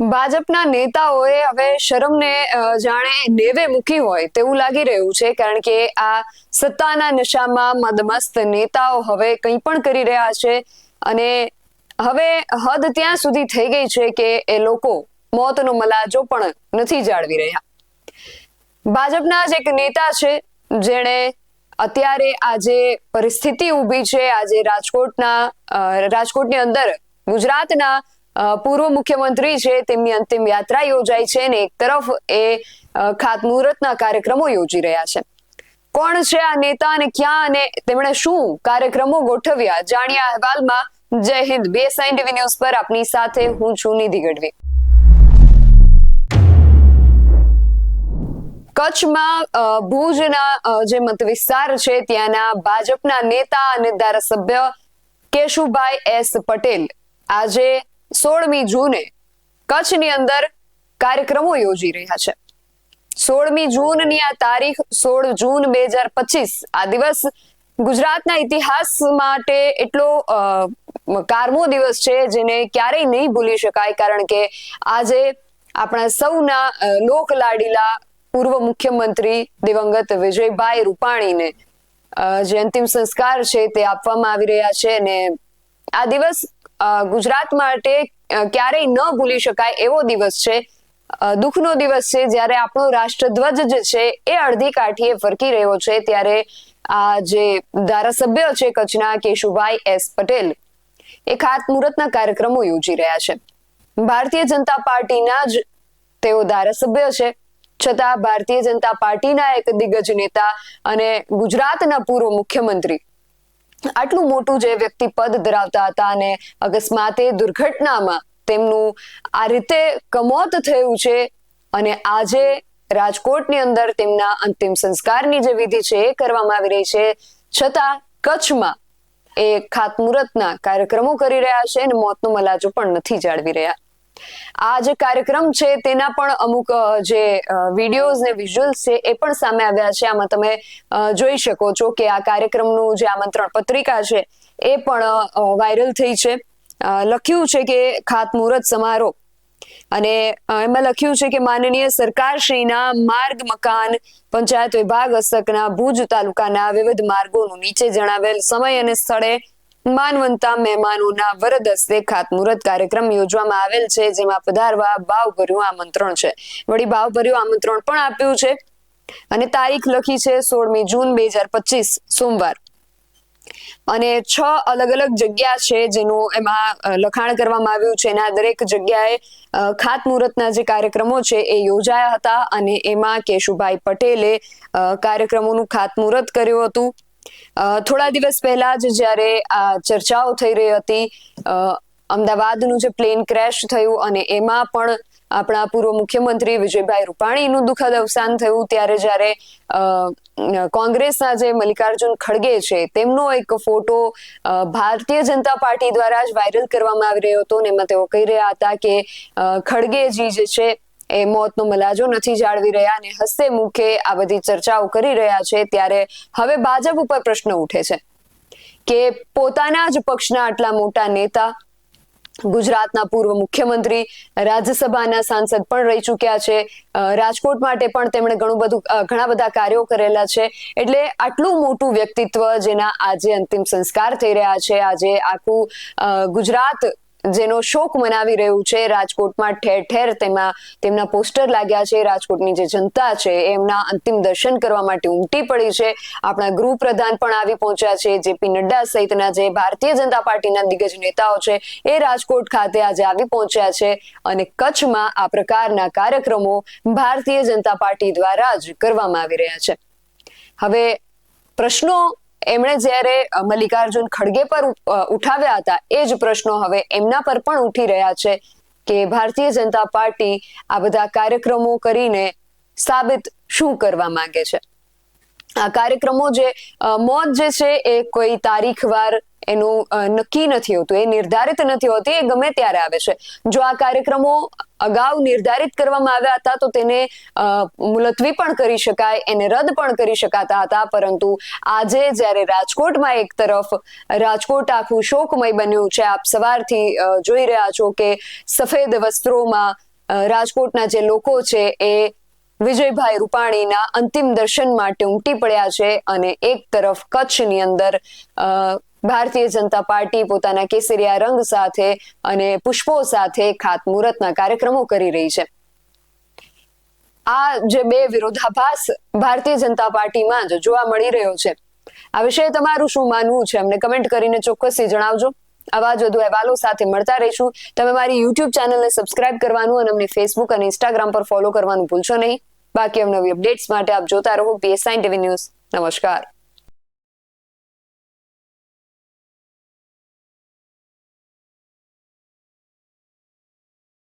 ભાજપના નેતાઓએ હવે શરમને જાણે નેવે મૂકી હોય તેવું લાગી રહ્યું છે, કારણ કે આ સત્તાના નશામાં મદમસ્ત નેતાઓ હવે કંઈ પણ કરી રહ્યા છે અને હવે હદ ત્યાં સુધી થઈ ગઈ છે કે એ લોકો મોતનો મલાજો પણ નથી જાળવી રહ્યા. ભાજપના જ એક નેતા છે, જેણે અત્યારે આજે પરિસ્થિતિ ઊભી છે, આજે રાજકોટના રાજકોટની અંદર ગુજરાતના પૂર્વ મુખ્યમંત્રી છે તેમની અંતિમ યાત્રા યોજાઈ છે અને એક તરફ એ ખાતમુહૂર્તના કાર્યક્રમો યોજી રહ્યા છે. કોણ છે આ નેતા અને ક્યાં અને તેમણે શું કાર્યક્રમો ગોઠવ્યા? જાણ્યા અહેવાલમાં. જય હિન્દ. બે સાઇન ટીવી ન્યૂઝ પર આપની સાથે હું છું નિધિ ગઢવી. કચ્છમાં ભુજના જે મત વિસ્તાર છે ત્યાંના ભાજપના નેતા અને ધારાસભ્ય કેશુભાઈ એસ પટેલ આજે સોળમી જૂને કચ્છની અંદર કાર્યક્રમો યોજી રહ્યા છે. સોળમી જૂનની આ તારીખ સોળ જૂન બે હજાર પચીસ, આ દિવસ ગુજરાતના ઇતિહાસ માટે એટલો કારમો દિવસ છે જેને ક્યારેય નહીં ભૂલી શકાય, કારણ કે આજે આપણા સૌના લોક લોકલાડીલા પૂર્વ મુખ્યમંત્રી દિવંગત વિજયભાઈ રૂપાણીને જે અંતિમ સંસ્કાર છે તે આપવામાં આવી રહ્યા છે અને આ દિવસ ગુજરાત માટે ક્યારેય ન ભૂલી શકાય એવો દિવસ છે. દુઃખનો દિવસ છે. જ્યારે આપણો રાષ્ટ્રધ્વજ જે છે એ અડધી કાઠીએ ફરકી રહ્યો છે, ત્યારે આ જે ધારાસભ્ય છે કચ્છના કેશુભાઈ એસ પટેલ, એ ખાતમુહૂર્તના કાર્યક્રમો યોજી રહ્યા છે. ભારતીય જનતા પાર્ટીના જ તેઓ ધારાસભ્ય છે. છતાં ભારતીય જનતા પાર્ટીના એક દિગ્ગજ નેતા અને ગુજરાતના પૂર્વ મુખ્યમંત્રી આટલું મોટું જે વ્યક્તિ પદ ધરાવતા હતા અને અકસ્માતે દુર્ઘટનામાં તેમનું આ રીતે કમોત થયું છે અને આજે રાજકોટની અંદર તેમના અંતિમ સંસ્કારની જે વિધિ છે એ કરવામાં આવી રહી છે. છતાં કચ્છમાં એ ખાતમુહૂર્તના કાર્યક્રમો કરી રહ્યા છે અને મોતનો મલાજો પણ નથી જાળવી રહ્યા. આ જે કાર્યક્રમ છે, તેના પણ અમુક જે વિડીયોઝ ને વિઝ્યુઅલ્સ છે, એ પણ સામે આવ્યા છે. આમાં તમે જોઈ શકો છો કે આ કાર્યક્રમનું જે આમંત્રણ પત્રિકા છે, એ પણ વાયરલ થઈ છે. લખ્યું છે કે ખાતમુહૂર્ત સમારોહ. અને એમાં લખ્યું છે કે માનનીય સરકારશ્રીના માર્ગ મકાન પંચાયત વિભાગ હસ્તકના ભુજ તાલુકાના વિવિધ માર્ગોનું નીચે જણાવેલ સમય અને સ્થળે માનવંતા મહેમાનોના વરદ હસ્તે ખાતમુહૂર્ત કાર્યક્રમ યોજવામાં આવેલ છે, જેમાં પધારવા ભાવભર્યું આમંત્રણ છે. વળી ભાવભર્યું આમંત્રણ પણ આપ્યું છે અને તારીખ લખી છે સોળમી જૂન બે હજાર પચીસ, સોમવાર. અને છ અલગ અલગ જગ્યા છે જેનું એમાં લખાણ કરવામાં આવ્યું છે. એના દરેક જગ્યાએ ખાતમુહૂર્તના જે કાર્યક્રમો છે એ યોજાયા હતા અને એમાં કેશુભાઈ પટેલે કાર્યક્રમોનું ખાતમુહૂર્ત કર્યું હતું. થોડા દિવસ પહેલા જ જ્યારે આ ચર્ચાઓ થઈ રહી હતી અમદાવાદનું જે પ્લેન ક્રેશ થયું અને એમાં પણ આપણા પૂર્વ મુખ્યમંત્રી વિજયભાઈ રૂપાણીનું દુઃખદ અવસાન થયું, ત્યારે જ્યારે કોંગ્રેસના જે મલ્લિકાર્જુન ખડગે છે, તેમનો એક ફોટો ભારતીય જનતા પાર્ટી દ્વારા જ વાયરલ કરવામાં આવી રહ્યો હતો અને એમાં તેઓ કહી રહ્યા હતા કે ખડગેજી જે છે એ મોતનો મલાજો નથી જાળવી રહ્યા અને હસ્તે મુખે આ બધી ચર્ચાઓ કરી રહ્યા છે, ત્યારે હવે ભાજપ ઉપર પ્રશ્ન ઉઠે છે કે પોતાના જ પક્ષના આટલા મોટા નેતા, ગુજરાતના પૂર્વ મુખ્યમંત્રી, રાજ્યસભાના સાંસદ પણ રહી ચૂક્યા છે. રાજકોટ માટે પણ તેમણે ઘણું બધું ઘણા બધા કાર્યો કરેલા છે. એટલે આટલું મોટું વ્યક્તિત્વ જેના આજે અંતિમ સંસ્કાર થઈ રહ્યા છે, આજે આખું ગુજરાત જેનો શોક મનાવી રહ્યું છે. રાજકોટમાં ઠેર ઠેર તેમાં તેમના પોસ્ટર લાગ્યા છે. રાજકોટની જે જનતા છે એમના અંતિમ દર્શન કરવા માટે ઉમટી પડી છે. આપણા ગૃહ પ્રધાન પણ આવી પહોંચ્યા છે. જેપી નડ્ડા સહિતના જે ભારતીય જનતા પાર્ટીના દિગ્ગજ નેતાઓ છે એ રાજકોટ ખાતે આજે આવી પહોંચ્યા છે અને કચ્છમાં આ પ્રકારના કાર્યક્રમો ભારતીય જનતા પાર્ટી દ્વારા જ કરવામાં આવી રહ્યા છે. હવે પ્રશ્નો એમણે જ્યારે મલ્લિકાર્જુન ખડગે પર ઉઠાવ્યા હતા, એ જ પ્રશ્નો હવે એમના પર પણ ઉઠી રહ્યા છે કે ભારતીય જનતા પાર્ટી આ બધા કાર્યક્રમો કરીને સાબિત શું કરવા માંગે છે? આ કાર્યક્રમો જે મોત જે છે એ કોઈ તારીખવાર એનું નક્કી નથી હોતું, એ નિર્ધારિત નથી હોતી, એ ગમે ત્યારે આવે છે. જો આ કાર્યક્રમો અગાઉ નિર્ધારિત કરવામાં આવ્યા હતા, તો તેને મુલતવી પણ કરી શકાય, એને રદ પણ કરી શકાતા હતા, પરંતુ આજે જ્યારે રાજકોટમાં એક તરફ રાજકોટ આખું શોકમય બન્યું છે, આપ સવારથી જોઈ રહ્યા છો કે સફેદ વસ્ત્રોમાં રાજકોટના જે લોકો છે, એ વિજયભાઈ રૂપાણીના અંતિમ દર્શન માટે ઉમટી પડ્યા છે અને એક તરફ કચ્છની અંદર ભારતીય જનતા પાર્ટી પોતાના કેસરિયા રંગ સાથે અને પુષ્પો સાથે ખાતમુહૂર્તના કાર્યક્રમો કરી રહી છે. આ જે બે વિરોધાભાસ ભારતીય જનતા પાર્ટીમાં જ જોવા મળી રહ્યો છે. આ વિશે તમારું શું માનવું છે? અમને કમેન્ટ કરીને ચોક્કસથી જણાવજો. આવા જ વધુ અહેવાલો સાથે મળતા રહીશું. તમે મારી યુટ્યુબ ચેનલને સબસ્ક્રાઇબ કરવાનું અને અમને ફેસબુક અને ઇન્સ્ટાગ્રામ પર ફોલો કરવાનું ભૂલશો નહીં. બાકી નવી અપડેટ્સ માટે આપ જોતા રહો પીએસઆઈ ટીવી ન્યૂઝ નમસ્કાર.